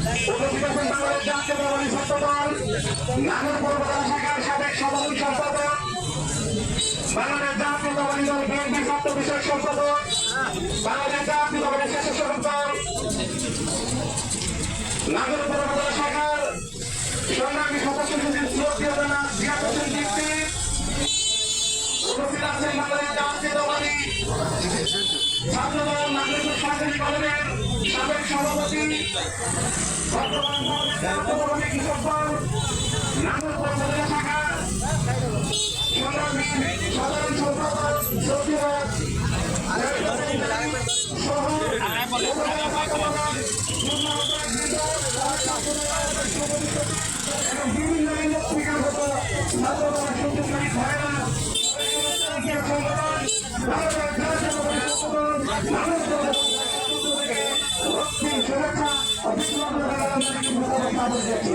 আছেন বাংলাদেশ জাতীয়তাবাদী ছাত্র দল নাগরপুর উপজেলা শাখার সাবেক সভাপতি সম্পাদক বাংলাদেশ জাতীয়তাবাদী দল বিএনপি ছাত্র বিষয়ক সম্পাদক বাংলাদেশ জাতীয়তাবাদী স্বেচ্ছাসেবক দল নাগরপুর উপজেলা শাখার সংগ্রামী সদস্য সচিব জনাব জিয়াদ হোসেন দীপ্তি উপস্থিত আছেন বাংলাদেশ ছাত্রদল নাগরিক সরকারি কলেজের সভাপতি বর্তমান জাতীয়তাবাদী কৃষক দল নাগরপুর উপজেলা শাখা সাধারণ সত্যকারী ভাইরা শুভেচ্ছা